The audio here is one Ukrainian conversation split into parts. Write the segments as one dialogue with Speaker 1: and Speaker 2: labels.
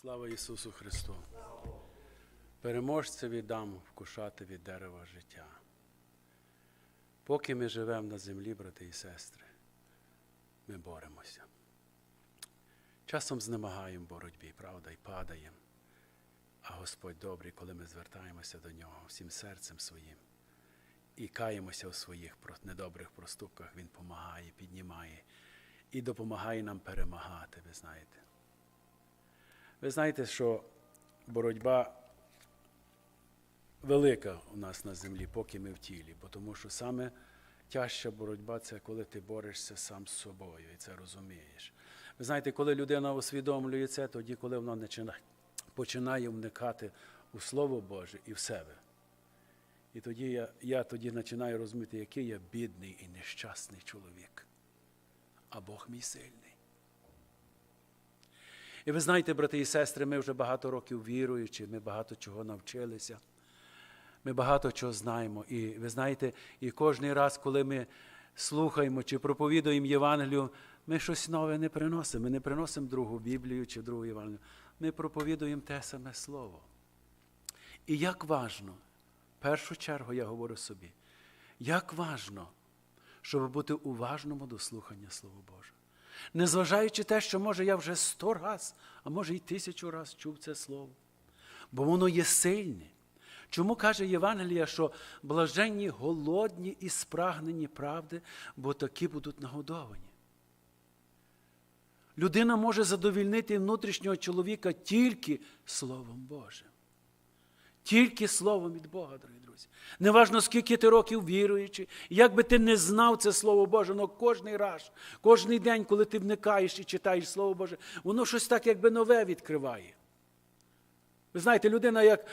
Speaker 1: Слава Ісусу Христу! Переможцеві дам вкушати від дерева життя. Поки ми живемо на землі, брати і сестри, ми боремося. Часом знемагаємо боротьбі, правда, і падаємо. А Господь добрий, коли ми звертаємося до Нього всім серцем своїм і каємося у своїх недобрих проступках, Він допомагає, піднімає і допомагає нам перемагати, ви знаєте. Ви знаєте, що боротьба велика у нас на землі, поки ми в тілі, тому що саме тяжча боротьба це коли ти борешся сам з собою і це розумієш. Ви знаєте, коли людина усвідомлює це, тоді, коли вона починає вникати у Слово Боже і в себе. І тоді я, я тоді починаю розуміти, який я бідний і нещасний чоловік, а Бог мій сильний. І ви знаєте, брати і сестри, ми вже багато років віруючи, ми багато чого навчилися. Ми багато чого знаємо. І ви знаєте, і кожен раз, коли ми слухаємо чи проповідуємо Євангелію, ми щось нове не приносимо. Ми не приносимо другу Біблію чи другу Євангелію. Ми проповідуємо те саме Слово. І як важно, в першу чергу я говорю собі, як важно, щоб бути уважним до слухання Слова Божого. Незважаючи те, що може я вже сто раз, а може й тисячу раз чув це слово. Бо воно є сильне. Чому каже Євангелія, що блаженні голодні і спрагнені правди, бо такі будуть нагодовані. Людина може задовільнити внутрішнього чоловіка тільки Словом Божим. Тільки словом від Бога, дорогі друзі. Неважно, скільки ти років віруючи, як би ти не знав це Слово Боже, але кожний раз, кожний день, коли ти вникаєш і читаєш Слово Боже, воно щось так, якби нове відкриває. Ви знаєте, людина, як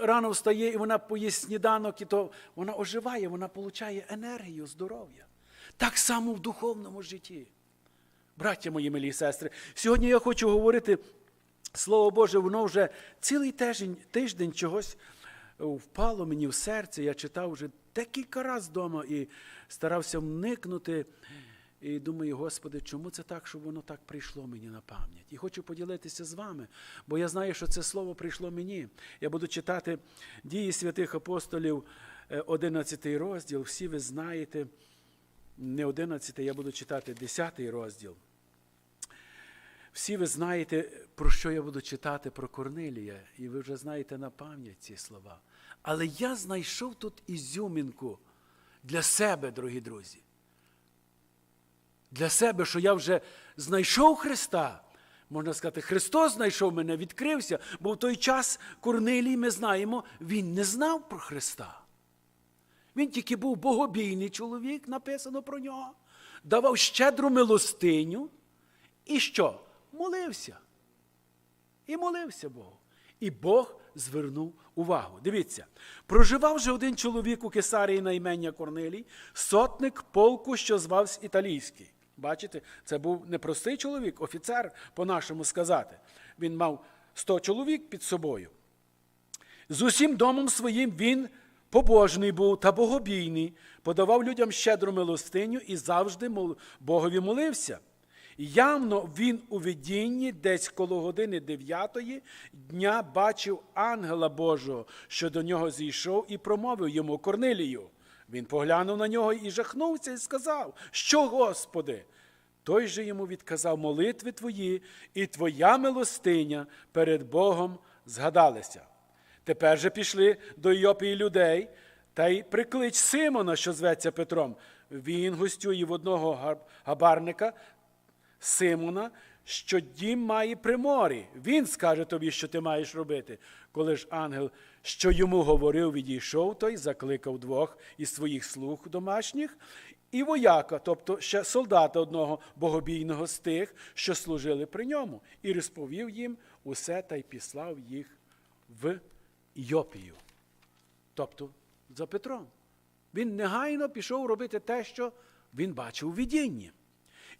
Speaker 1: рано встає і вона поїсть сніданок, і то вона оживає, вона отримує енергію, здоров'я. Так само в духовному житті. Браття мої милі сестри, сьогодні я хочу говорити Слово Боже, воно вже цілий тиждень, тиждень чогось е, впало мені в серце. Я читав вже декілька разів вдома і старався вникнути. І думаю, Господи, чому це так, щоб воно так прийшло мені на пам'ять? І хочу поділитися з вами, бо я знаю, що це слово прийшло мені. Я буду читати дії святих апостолів, е, 11 розділ. Всі ви знаєте, не 11, я буду читати 10 розділ. Всі ви знаєте, про що я буду читати про Корнилія, і ви вже знаєте на пам'ять ці слова. Але я знайшов тут ізюмінку для себе, дорогі друзі. Для себе, що я вже знайшов Христа. Можна сказати, Христос знайшов мене, відкрився, бо в той час Корнилій, ми знаємо, він не знав про Христа. Він тільки був богобійний чоловік, написано про нього, давав щедру милостиню. І що? Молився. І молився Богу. І Бог звернув увагу. Дивіться, проживав же один чоловік у Кесарії на імення Корнилій, сотник полку, що звався Італійський. Бачите, це був непростий чоловік, офіцер, по-нашому сказати. Він мав 100 чоловік під собою. З усім домом своїм він побожний був та богобійний, подавав людям щедру милостиню і завжди Богові молився. Явно він у видінні десь коло години дев'ятої дня бачив ангела Божого, що до нього зійшов і промовив йому Корнилію. Він поглянув на нього і жахнувся, і сказав: Що, Господи? Той же йому відказав молитви твої, і твоя милостиня перед Богом згадалися. Тепер же пішли до Йопії людей, та й приклич Симона, що зветься Петром. Він гостює в одного габарника Симона, що дім має при морі. Він скаже тобі, що ти маєш робити. Коли ж ангел, що йому говорив, відійшов, той закликав двох із своїх слуг домашніх і вояка, тобто ще солдата одного богобійного з тих, що служили при ньому, і розповів їм усе та й післав їх в Йопію. Тобто за Петром. Він негайно пішов робити те, що він бачив у видінні.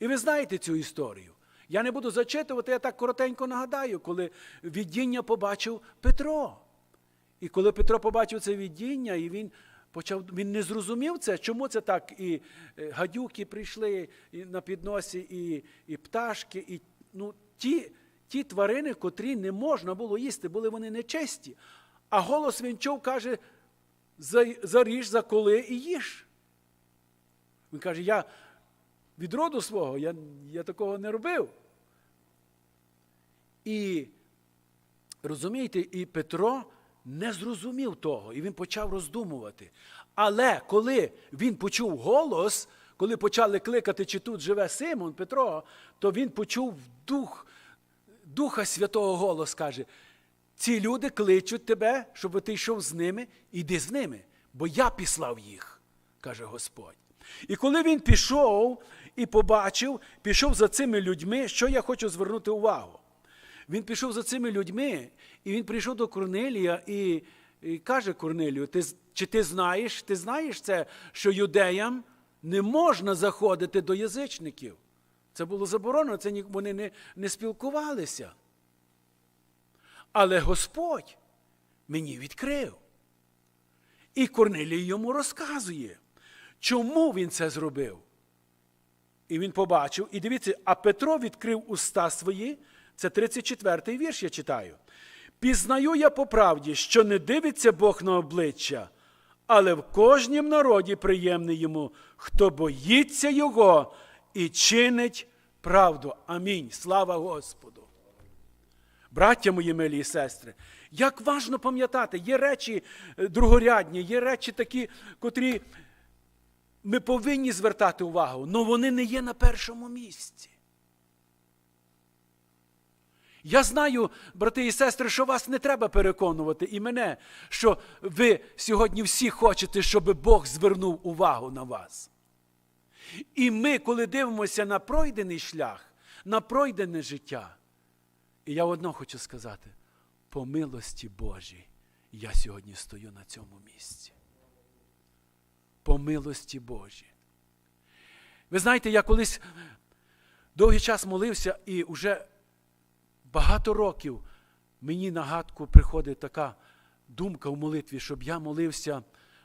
Speaker 1: І ви знаєте цю історію. Я не буду зачитувати, я так коротенько нагадаю, коли видіння побачив Петро. І коли Петро побачив це видіння, і він почав, він не зрозумів це, чому це так. І е, гадюки прийшли і на підносі, і, і пташки, і ну, ті ті тварини, котрі не можна було їсти, були вони нечисті. А голос він чув, каже, «За- заріж, заколи і їж. Він каже, я від роду свого, я, я такого не робив. І розумієте, і Петро не зрозумів того, і він почав роздумувати. Але коли він почув голос, коли почали кликати, чи тут живе Симон Петро, то він почув дух, Духа Святого голос каже: ці люди кличуть тебе, щоб ти йшов з ними, іди з ними, бо я післав їх, каже Господь. І коли він пішов і побачив, пішов за цими людьми, що я хочу звернути увагу. Він пішов за цими людьми, і він прийшов до Корнелія і, і каже Корнелію: ти, чи ти знаєш, ти знаєш це, що юдеям не можна заходити до язичників? Це було заборонено, це вони не, не спілкувалися. Але Господь мені відкрив. І Корнелій йому розказує, чому він це зробив. І він побачив, і дивіться, а Петро відкрив уста свої, це 34-й вірш я читаю. Пізнаю я по правді, що не дивиться Бог на обличчя, але в кожнім народі приємний йому, хто боїться Його і чинить правду. Амінь. Слава Господу. Браття мої милі і сестри, як важно пам'ятати, є речі е, другорядні, є речі такі, котрі ми повинні звертати увагу, але вони не є на першому місці. Я знаю, брати і сестри, що вас не треба переконувати і мене, що ви сьогодні всі хочете, щоб Бог звернув увагу на вас. І ми, коли дивимося на пройдений шлях, на пройдене життя, і я одно хочу сказати: по милості Божій я сьогодні стою на цьому місці. По милості Божій. Ви знаєте, я колись довгий час молився, і вже багато років мені нагадку приходить така думка в молитві, щоб я молився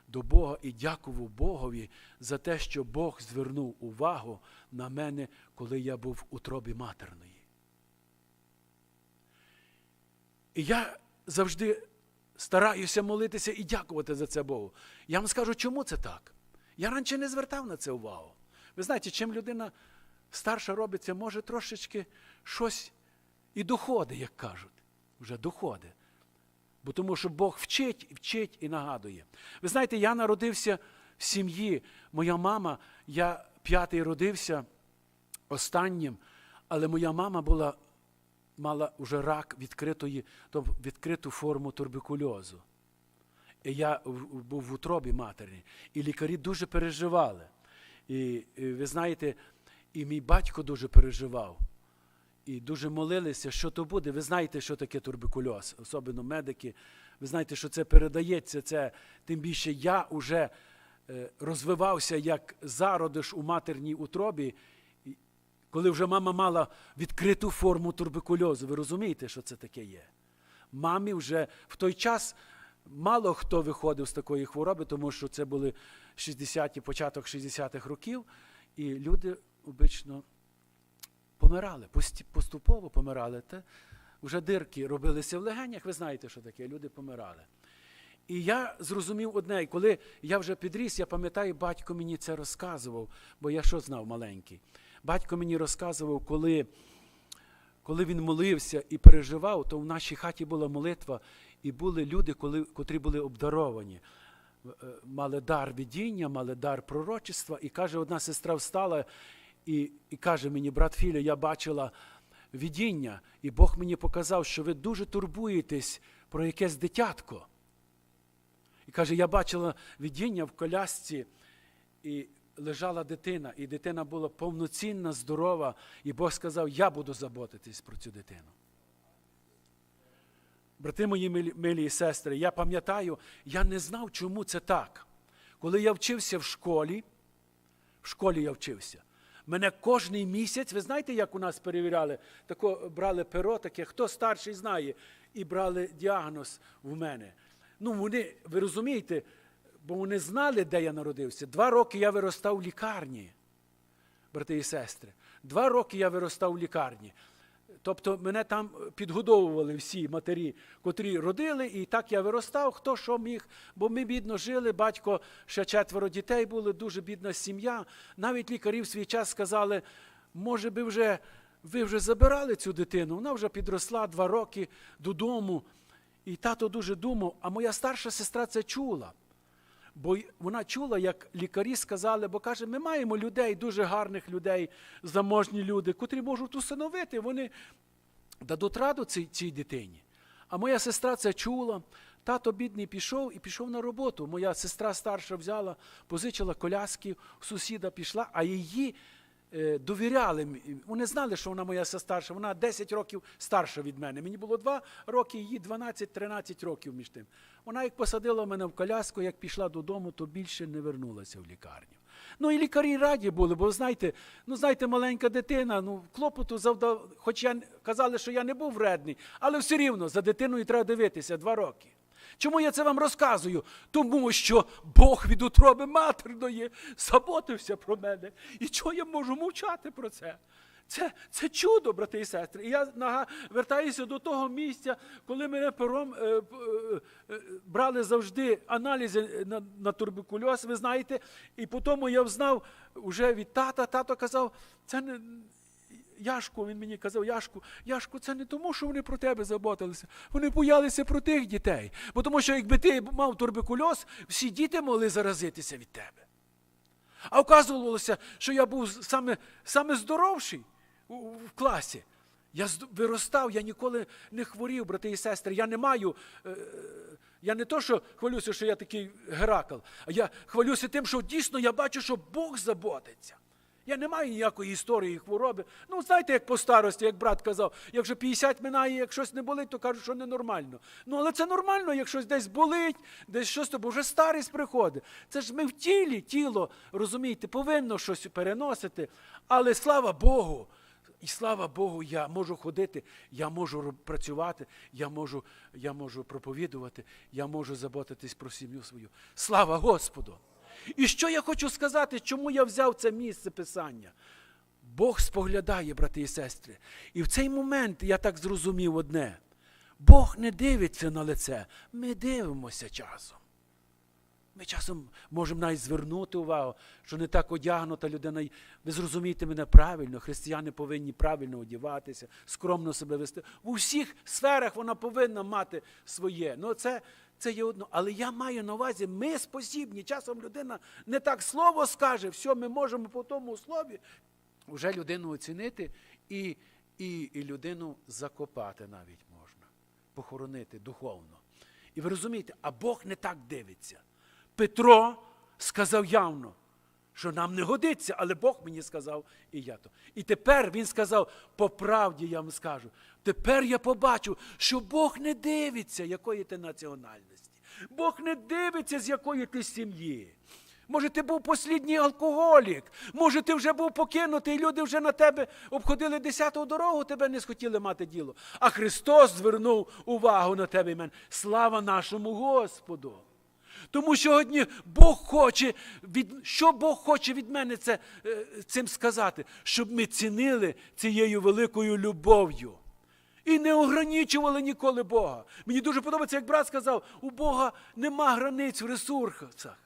Speaker 1: до Бога і дякував Богові за те, що Бог звернув увагу на мене, коли я був в утробі матерної. І я завжди стараюся молитися і дякувати за це Богу. Я вам скажу, чому це так? Я раніше не звертав на це увагу. Ви знаєте, чим людина старша робиться, може трошечки щось і доходить, як кажуть. Вже доходить. Бо тому що Бог вчить, вчить і нагадує. Ви знаєте, я народився в сім'ї. Моя мама, я п'ятий родився останнім, але моя мама була, мала вже рак відкритої, тобто відкриту форму туберкульозу. І я був в утробі матері, і лікарі дуже переживали. І, і ви знаєте, і мій батько дуже переживав. І дуже молилися, що то буде. Ви знаєте, що таке туберкульоз, особливо медики. Ви знаєте, що це передається. Це тим більше я вже е, розвивався як зародиш у матерній утробі, коли вже мама мала відкриту форму туберкульозу. Ви розумієте, що це таке є? Мамі вже в той час мало хто виходив з такої хвороби, тому що це були 60-ті, початок 60-х років, і люди обично помирали, поступово помирали. Те, вже дирки робилися в легенях, ви знаєте, що таке, люди помирали. І я зрозумів одне, коли я вже підріс, я пам'ятаю, батько мені це розказував, бо я що знав маленький. Батько мені розказував, коли, коли він молився і переживав, то в нашій хаті була молитва, і були люди, коли, котрі були обдаровані. Е, Мали дар видіння, мали дар пророчества. І каже, одна сестра встала і, і каже мені, брат Філя, я бачила видіння, і Бог мені показав, що ви дуже турбуєтесь про якесь дитятко. І каже, я бачила видіння в колясці, і лежала дитина, і дитина була повноцінна, здорова, і Бог сказав, я буду заботитись про цю дитину. Брати мої милі, і сестри, я пам'ятаю, я не знав, чому це так. Коли я вчився в школі, в школі я вчився. Мене кожний місяць, ви знаєте, як у нас перевіряли? Тако брали перо, таке, хто старший знає, і брали діагноз в мене. Ну, вони, ви розумієте, бо вони знали, де я народився. Два роки я виростав в лікарні, брати і сестри. Два роки я виростав в лікарні. Тобто мене там підгодовували всі матері, котрі родили, і так я виростав, хто що міг, бо ми бідно жили, батько ще четверо дітей були, дуже бідна сім'я. Навіть лікарі в свій час сказали, може би вже ви вже забирали цю дитину, вона вже підросла два роки додому. І тато дуже думав, а моя старша сестра це чула. Бо вона чула, як лікарі сказали, бо каже, ми маємо людей, дуже гарних людей, заможні люди, котрі можуть усиновити, вони дадуть раду цій, цій дитині. А моя сестра це чула. Тато бідний пішов і пішов на роботу. Моя сестра старша взяла, позичила коляски, сусіда пішла, а її довіряли. м- Вони знали, що вона моя старша. Вона 10 років старша від мене. Мені було 2 роки, їй 12-13 років між тим. Вона як посадила мене в коляску, як пішла додому, то більше не вернулася в лікарню. Ну і лікарі раді були, бо знаєте, ну знаєте, маленька дитина, ну клопоту завдав, хоч я казали, що я не був вредний, але все рівно за дитиною треба дивитися два роки. Чому я це вам розказую? Тому що Бог від утроби матерної заботився про мене. І чого я можу мовчати про це? Це, це чудо, брати і сестри. І я нага, вертаюся до того місця, коли мене пером е, е, е, брали завжди аналізи на, на туберкульоз, ви знаєте. І потім я взнав вже від тата, тато казав, це не. Яшку, він мені казав, Яшку, Яшку, це не тому, що вони про тебе заботилися. Вони боялися про тих дітей. Бо тому що якби ти мав туберкульоз, всі діти могли заразитися від тебе. А оказувалося, що я був саме, саме здоровший в класі. Я виростав, я ніколи не хворів, брати і сестри. Я не маю. е, Я не то, що хвалюся, що я такий Геракл, а я хвалюся тим, що дійсно я бачу, що Бог заботиться. Я не маю ніякої історії хвороби. Ну, знаєте, як по старості, як брат казав, якщо 50 минає, як щось не болить, то кажуть, що ненормально. Ну, але це нормально, як десь болить, десь щось, то бо вже старість приходить. Це ж ми в тілі, тіло, розумієте, повинно щось переносити. Але слава Богу, і слава Богу, я можу ходити, я можу працювати, я можу, я можу проповідувати, я можу заботитись про сім'ю свою. Слава Господу! І що я хочу сказати, чому я взяв це місце писання? Бог споглядає, брати і сестри. І в цей момент я так зрозумів одне: Бог не дивиться на лице, ми дивимося часом. Ми часом можемо навіть звернути увагу, що не так одягнута людина. Ви зрозумієте мене правильно, християни повинні правильно одягатися, скромно себе вести. В усіх сферах вона повинна мати своє. Ну, це, це є одно. Але я маю на увазі, ми спосібні. Часом людина не так слово скаже, все, ми можемо по тому слові вже людину оцінити і, і, і людину закопати навіть можна, похоронити духовно. І ви розумієте, а Бог не так дивиться. Петро сказав явно, що нам не годиться, але Бог мені сказав, і я то. І тепер він сказав, по правді я вам скажу. Тепер я побачу, що Бог не дивиться, якої ти національності. Бог не дивиться, з якої ти сім'ї. Може, ти був послідній алкоголік, може, ти вже був покинутий, люди вже на тебе обходили десяту дорогу, тебе не схотіли мати діло. А Христос звернув увагу на тебе і мене. Слава нашому Господу! Тому сьогодні Бог хоче, від, що Бог хоче від мене це, е, цим сказати, щоб ми цінили цією великою любов'ю. І не ограничували ніколи Бога. Мені дуже подобається, як брат сказав, у Бога нема границь в ресурсах.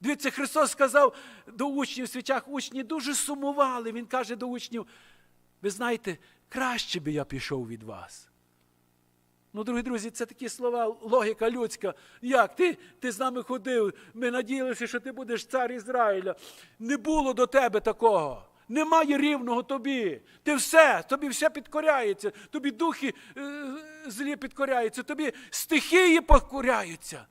Speaker 1: Дивіться, Христос сказав до учнів в свічах, учні дуже сумували. Він каже до учнів, ви знаєте, краще би я пішов від вас. Ну, дорогі друзі, це такі слова, логіка людська. Як ти, ти з нами ходив, ми надіялися, що ти будеш цар Ізраїля. Не було до тебе такого. Немає рівного тобі. Ти все, тобі все підкоряється, тобі духи е, злі підкоряються, тобі стихії покоряються.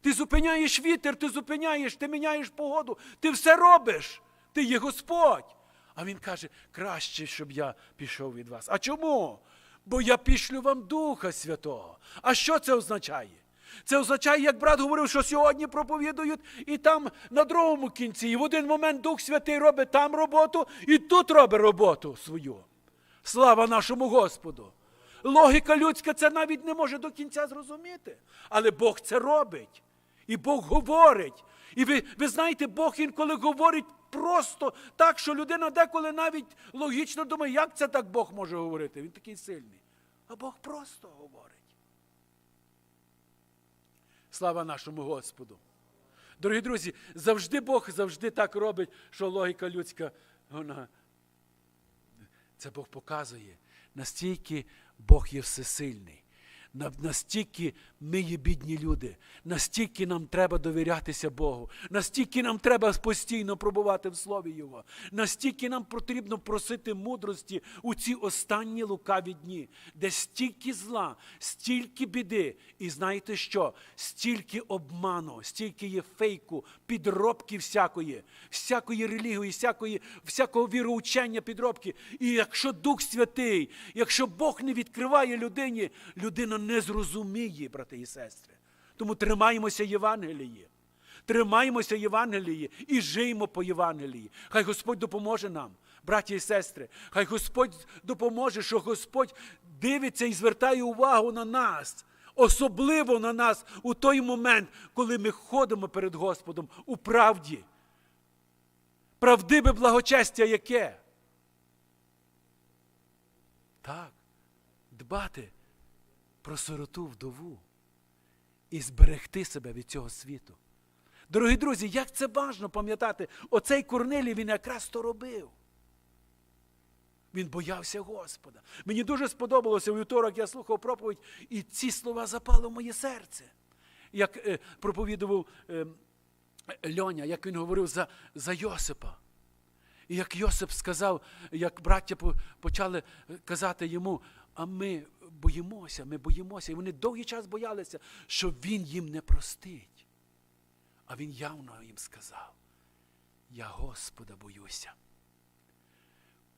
Speaker 1: Ти зупиняєш вітер, ти зупиняєш, ти міняєш погоду, ти все робиш. Ти є Господь. А він каже, краще, щоб я пішов від вас. А чому? Бо я пішлю вам Духа Святого. А що це означає? Це означає, як брат говорив, що сьогодні проповідують, і там на другому кінці. І в один момент Дух Святий робить там роботу, і тут робить роботу свою. Слава нашому Господу! Логіка людська це навіть не може до кінця зрозуміти. Але Бог це робить. І Бог говорить. І ви, ви знаєте, Бог інколи говорить просто так, що людина деколи навіть логічно думає, як це так Бог може говорити? Він такий сильний. А Бог просто говорить. Слава нашому Господу. Дорогі друзі, завжди Бог завжди так робить, що логіка людська, вона. Це Бог показує. Настільки Бог є всесильний. На- Настільки ми є бідні люди, настільки нам треба довірятися Богу, настільки нам треба постійно пробувати в Слові Його, настільки нам потрібно просити мудрості у ці останні лукаві дні, де стільки зла, стільки біди, і знаєте що? Стільки обману, стільки є фейку, підробки всякої, всякої релігії, всякої, всякого віроучення підробки. І якщо Дух Святий, якщо Бог не відкриває людині, людина не зрозуміє, брати і сестри. Тому тримаємося Євангелії. Тримаємося Євангелії і жиємо по Євангелії. Хай Господь допоможе нам, браті і сестри. Хай Господь допоможе, що Господь дивиться і звертає увагу на нас, особливо на нас у той момент, коли ми ходимо перед Господом у правді. Правдиве благочестя яке? Так, дбати про сироту вдову і зберегти себе від цього світу. Дорогі друзі, як це важно пам'ятати, оцей Корнилій він якраз то робив. Він боявся Господа. Мені дуже сподобалося у вівторок, я слухав проповідь, і ці слова запали в моє серце. Як е, проповідував е, Льоня, як він говорив за, за Йосипа. І як Йосип сказав, як браття почали казати йому, а ми боїмося, ми боїмося. І вони довгий час боялися, що він їм не простить. А він явно їм сказав: Я Господа боюся.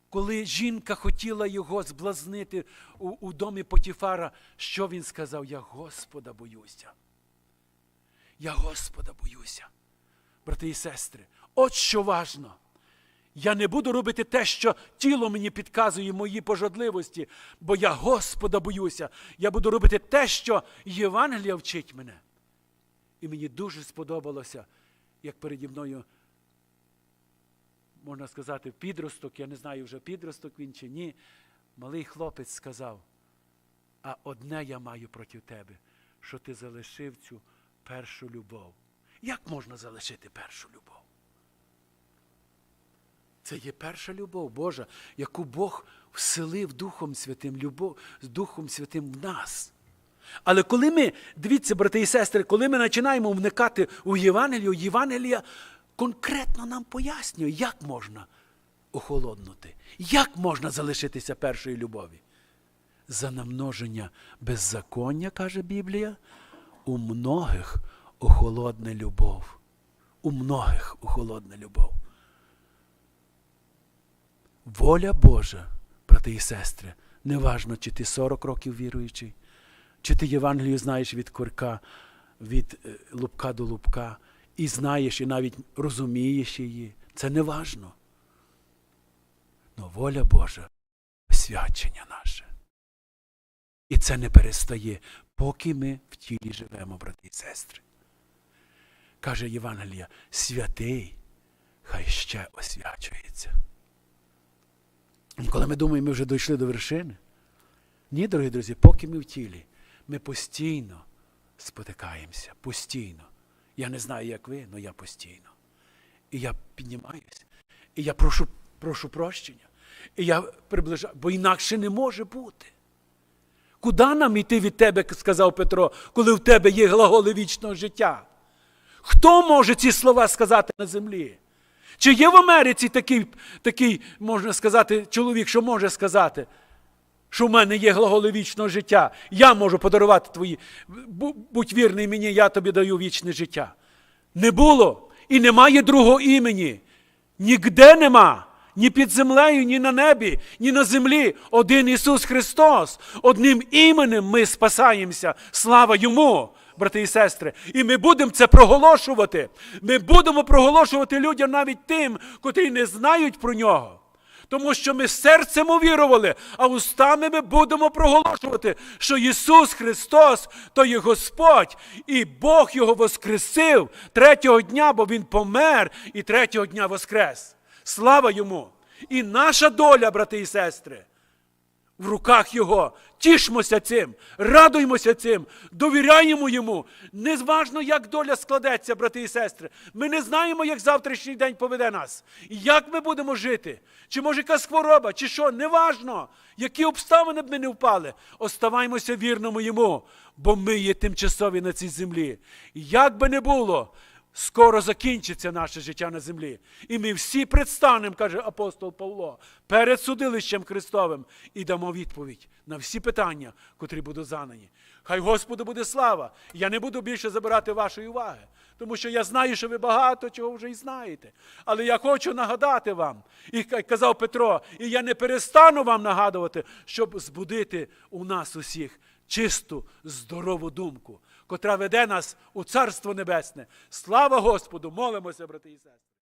Speaker 1: Коли жінка хотіла його зблазнити у, у домі Потіфара, що він сказав? Я Господа боюся. Я Господа боюся. Брати і сестри, от що важно. Я не буду робити те, що тіло мені підказує мої пожадливості, бо я Господа боюся. Я буду робити те, що Євангелія вчить мене. І мені дуже сподобалося, як переді мною, можна сказати, підросток, я не знаю вже підросток він чи ні. Малий хлопець сказав, а одне я маю проти тебе, що ти залишив цю першу любов. Як можна залишити першу любов? Це є перша любов Божа, яку Бог вселив Духом Святим, любов з Духом Святим в нас. Але коли ми, дивіться, брати і сестри, коли ми починаємо вникати у Євангелію, Євангелія конкретно нам пояснює, як можна охолоднути, як можна залишитися першої любові. За намноження беззаконня, каже Біблія, у многих охолодне любов. У многих охолодне любов. Воля Божа, брати і сестри, неважно, чи ти 40 років віруючий, чи ти Євангелію знаєш від корка, від е, лупка до лупка, і знаєш, і навіть розумієш її. Це не важно. Но воля Божа освячення наше. І це не перестає, поки ми в тілі живемо, брати і сестри. Каже Євангелія, святий, хай ще освячується. І Коли ми думаємо, ми вже дійшли до вершини. Ні, дорогі друзі, поки ми в тілі, ми постійно спотикаємося, постійно. Я не знаю, як ви, але я постійно. І я піднімаюся. І я прошу, прошу прощення. І я приближаю, бо інакше не може бути. Куди нам іти від тебе, сказав Петро, коли в тебе є глаголи вічного життя? Хто може ці слова сказати на землі? Чи є в Америці такий, такий, можна сказати, чоловік, що може сказати, що в мене є глаголи вічного життя, я можу подарувати твої, будь вірний мені, я тобі даю вічне життя. Не було і немає другого імені. Нігде нема. Ні під землею, ні на небі, ні на землі. Один Ісус Христос. Одним іменем ми спасаємося. Слава Йому, брати і сестри. І ми будемо це проголошувати. Ми будемо проголошувати людям навіть тим, котрі не знають про нього. Тому що ми серцем увірували, а устами ми будемо проголошувати, що Ісус Христос то є Господь, і Бог Його воскресив третього дня, бо Він помер і третього дня воскрес. Слава йому! І наша доля, брати і сестри, в руках Його. Тішмося цим, радуймося цим, довіряємо йому. Незважно, як доля складеться, брати і сестри. Ми не знаємо, як завтрашній день поведе нас. Як ми будемо жити. Чи може якась хвороба, чи що, неважно, які обставини б ми не впали. Оставаймося вірному йому, бо ми є тимчасові на цій землі. Як би не було, Скоро закінчиться наше життя на землі. І ми всі предстанемо, каже апостол Павло, перед судилищем Христовим і дамо відповідь на всі питання, котрі будуть задані. Хай Господу буде слава. Я не буду більше забирати вашої уваги, тому що я знаю, що ви багато чого вже і знаєте. Але я хочу нагадати вам, і ка- казав Петро, і я не перестану вам нагадувати, щоб збудити у нас усіх чисту, здорову думку котра веде нас у Царство Небесне. Слава Господу! Молимося, брати і сестри!